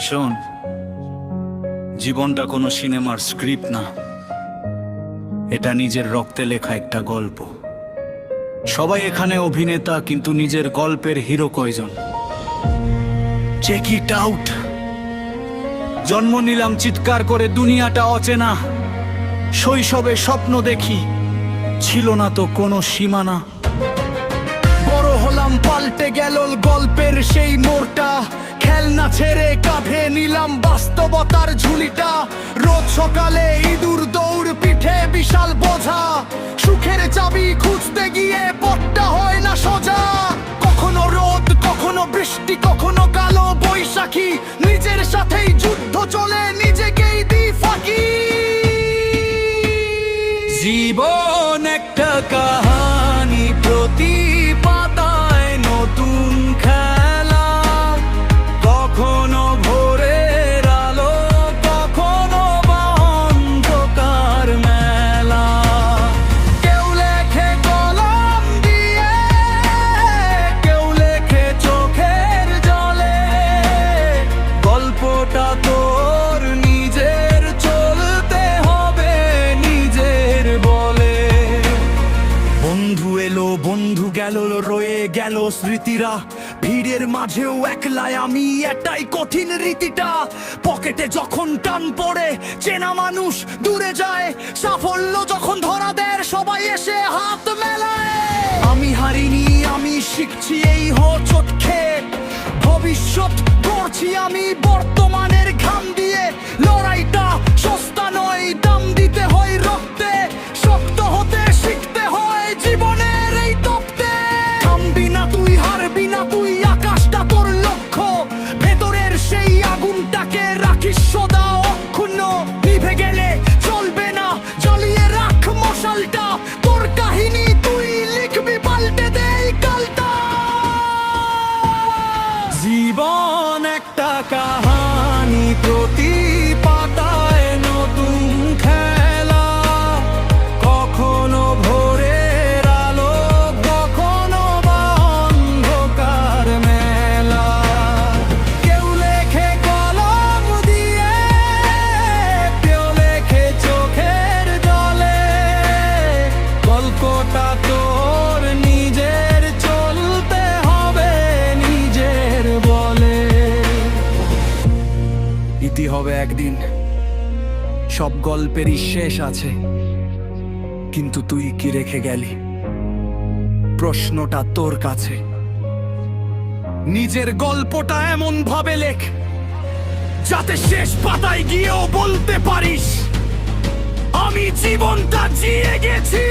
শোন, জীবনটা কোনো সিনেমার স্ক্রিপ্ট না। এটা নিজের রক্তে লেখা একটা গল্প। সবাই এখানে অভিনেতা, কিন্তু নিজের গল্পের হিরো কয়জন? চেক ইট জন্ম নিলাম চিৎকার করে, দুনিয়াটা অচেনা। শৈশবে স্বপ্ন দেখি, ছিল না তো কোনো সীমানা। বড় হলাম, পাল্টে গেল গল্পের সেই মোড়টা। খেলনা ছেড়ে কাঁধে নিলাম বাস্তবতার ঝুলিটা। রোজ সকালে ইঁদুর দৌড়, পিঠে বিশাল বোঝা। সুখের চাবি খুঁজতে গিয়ে পথটা হয় না সোজা। কখনো রোদ, কখনো বৃষ্টি, কখনো কালো বৈশাখী। নিজের সাথেই যুদ্ধ চলে, নিজেকেই দি ফাঁকি। জীবন একটা কাহানি। গেল স্মৃতিরা। ভিড়ের মাঝেও একলায় আমি, এটাই কঠিন রীতিটা। পকেটে যখন টান পড়ে, চেনা মানুষ দূরে যায়। সাফল্য যখন ধরা দেয়, সবাই এসে হাত মেলায়। আমি হারিনি, আমি শিখছি এই হোচট ভবিষ্যৎ করছি আমি বর্তমানের একটা ইতি হবে একদিন। সব গল্পেরই শেষ আছে। কিন্তু তুই কি রেখে গেলি? প্রশ্নটা তোর কাছে। নিজের গল্পটা এমন ভাবে লেখ, যাতে শেষ পাতায় গিয়েও বলতে পারিস, আমি জীবনটা জিয়ে গেছি।